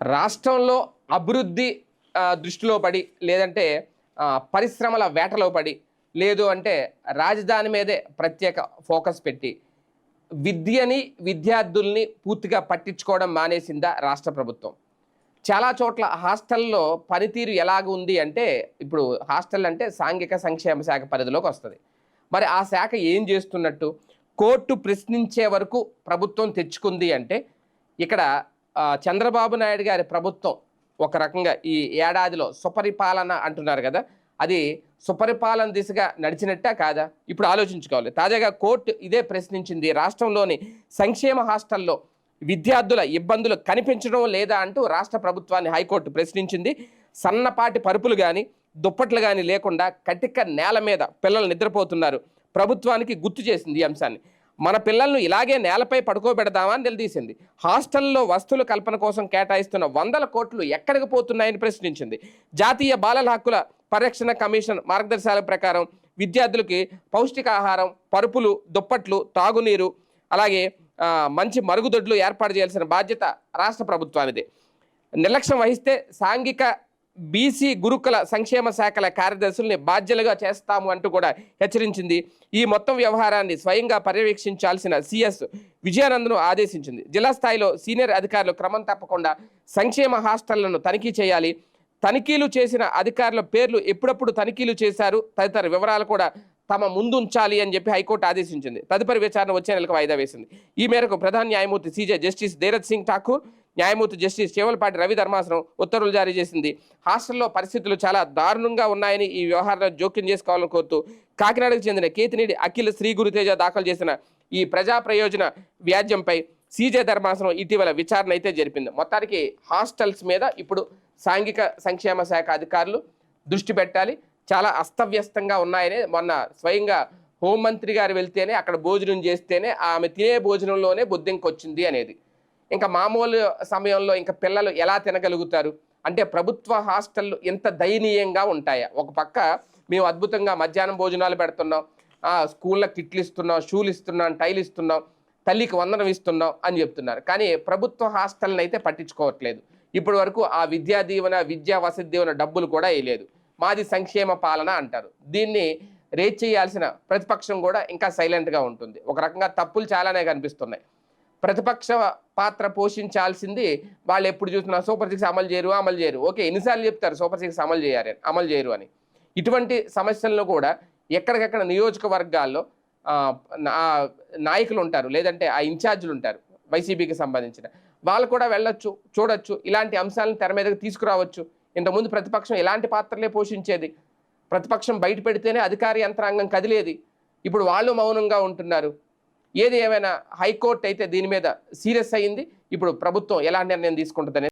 రాష్ట్రంలో అభివృద్ధి దృష్టిలో పడి లేదంటే పరిశ్రమల వేటలో పడి లేదు అంటే రాజధాని మీదే ప్రత్యేక ఫోకస్ పెట్టి విద్యని విద్యార్థుల్ని పూర్తిగా పట్టించుకోవడం మానేసిందా రాష్ట్ర ప్రభుత్వం? చాలా చోట్ల హాస్టల్లో పనితీరు ఎలాగ ఉంది అంటే ఇప్పుడు హాస్టల్ అంటే సాంఘిక సంక్షేమ శాఖ పరిధిలోకి వస్తుంది. మరి ఆ శాఖ ఏం చేస్తున్నట్టు? కోర్టు ప్రశ్నించే వరకు ప్రభుత్వం తెచ్చుకుంది అంటే ఇక్కడ చంద్రబాబు నాయుడు గారి ప్రభుత్వం ఒక రకంగా ఈ ఏడాదిలో సుపరిపాలన అంటున్నారు కదా అది సుపరిపాలన దిశగా నడిచినట్టా కాదా? ఇప్పుడు ఆలోచించుకోవాలి. తాజాగా కోర్టు ఇదే ప్రశ్నించింది. రాష్ట్రంలోని సంక్షేమ హాస్టల్లో విద్యార్థుల ఇబ్బందులు కనిపించడం లేదా అంటూ రాష్ట్ర ప్రభుత్వాన్ని హైకోర్టు ప్రశ్నించింది. సన్నపాటి పరుపులు కానీ దుప్పట్లు కానీ లేకుండా కటిక నేల మీద పిల్లలు నిద్రపోతున్నారు. ప్రభుత్వానికి గుర్తు చేసింది ఈ అంశాన్ని. మన పిల్లలను ఇలాగే నేలపై పడుకోబెడదామా అని నిలదీసింది. హాస్టల్లో వస్తువుల కల్పన కోసం కేటాయిస్తున్న వందల కోట్లు ఎక్కడికి పోతున్నాయని ప్రశ్నించింది. జాతీయ బాలల హక్కుల పరిరక్షణ కమిషన్ మార్గదర్శకాల ప్రకారం విద్యార్థులకి పౌష్టికాహారం పరుపులు దుప్పట్లు తాగునీరు అలాగే మంచి మరుగుదొడ్లు ఏర్పాటు చేయాల్సిన బాధ్యత రాష్ట్ర ప్రభుత్వానిది. నిర్లక్ష్యం వహిస్తే సాంఘిక బీసీ గురుకుల సంక్షేమ శాఖల కార్యదర్శుల్ని బాధ్యులుగా చేస్తాము అంటూ కూడా హెచ్చరించింది. ఈ మొత్తం వ్యవహారాన్ని స్వయంగా పర్యవేక్షించాల్సిన సిఎస్ విజయానందను ఆదేశించింది. జిల్లా స్థాయిలో సీనియర్ అధికారులు క్రమం తప్పకుండా సంక్షేమ హాస్టళ్ళను తనిఖీ చేయాలి. తనిఖీలు చేసిన అధికారుల పేర్లు ఎప్పుడప్పుడు తనిఖీలు చేశారు. తదితర వివరాలు కూడా తమ ముందుంచాలి అని చెప్పి హైకోర్టు ఆదేశించింది. తదుపరి విచారణ వచ్చే నెలకు వాయిదా వేసింది. ఈ మేరకు ప్రధాన న్యాయమూర్తి సీజే జస్టిస్ ధీరజ్ సింగ్ ఠాకూర్ న్యాయమూర్తి జస్టిస్ చేవలపాటి రవి ధర్మాసనం ఉత్తర్వులు జారీ చేసింది. హాస్టల్లో పరిస్థితులు చాలా దారుణంగా ఉన్నాయని ఈ వ్యవహారంలో జోక్యం చేసుకోవాలని కోరుతూ కాకినాడకు చెందిన కేతినేడి అఖిల శ్రీ గురుతేజ దాఖలు చేసిన ఈ ప్రజా ప్రయోజన వ్యాజ్యంపై సీజే ధర్మాసనం ఇటీవల విచారణ అయితే జరిపింది. మొత్తానికి హాస్టల్స్ మీద ఇప్పుడు సాంఘిక సంక్షేమ శాఖ అధికారులు దృష్టి పెట్టాలి. చాలా అస్తవ్యస్తంగా ఉన్నాయని మొన్న స్వయంగా హోంమంత్రి గారు వెళ్తేనే అక్కడ భోజనం చేస్తేనే ఆమె తినే భోజనంలోనే బుద్ధింకొచ్చింది అనేది. ఇంకా మామూలు సమయంలో ఇంకా పిల్లలు ఎలా తినగలుగుతారు? అంటే ప్రభుత్వ హాస్టళ్ళు ఎంత దయనీయంగా ఉంటాయా? ఒక పక్క మేము అద్భుతంగా మధ్యాహ్నం భోజనాలు పెడుతున్నాం ఆ, స్కూళ్ళ కిట్లు ఇస్తున్నాం షూలు ఇస్తున్నాం టైలు ఇస్తున్నాం తల్లికి వందనం ఇస్తున్నాం అని చెప్తున్నారు. కానీ ప్రభుత్వ హాస్టల్ని అయితే పట్టించుకోవట్లేదు. ఇప్పటి వరకు ఆ విద్యా దీవెన విద్యా వసతి దీవెన డబ్బులు కూడా వేయలేదు. మాది సంక్షేమ పాలన అంటారు. దీన్ని రేట్ చేయాల్సిన ప్రతిపక్షం కూడా ఇంకా సైలెంట్గా ఉంటుంది. ఒక రకంగా తప్పులు చాలానే కనిపిస్తున్నాయి. ప్రతిపక్ష పాత్ర పోషించాల్సింది వాళ్ళు ఎప్పుడు చూసినా సూపర్ సిక్స్ అమలు చేయరు అమలు చేయరు. ఓకే ఎన్నిసార్లు చెప్తారు సూపర్ సిక్స్ అమలు చేయాలి అమలు చేయరు అని. ఇటువంటి సమస్యల్లో కూడా ఎక్కడికెక్కడ నియోజకవర్గాల్లో నా- నాయకులు ఉంటారు లేదంటే ఆ ఇన్ఛార్జీలు ఉంటారు వైసీపీకి సంబంధించిన. వాళ్ళు కూడా వెళ్ళొచ్చు చూడొచ్చు ఇలాంటి అంశాలను తెర మీదకి తీసుకురావచ్చు. ఇంతకుముందు ప్రతిపక్షం ఎలాంటి పాత్రలే పోషించేది? ప్రతిపక్షం బయట పెడితేనే అధికార యంత్రాంగం కదిలేది. ఇప్పుడు వాళ్ళు మౌనంగా ఉంటున్నారు. ఏది ఏమైనా హైకోర్టు అయితే దీని మీద సీరియస్ అయ్యింది. ఇప్పుడు ప్రభుత్వం ఎలా నిర్ణయం తీసుకుంటుందనే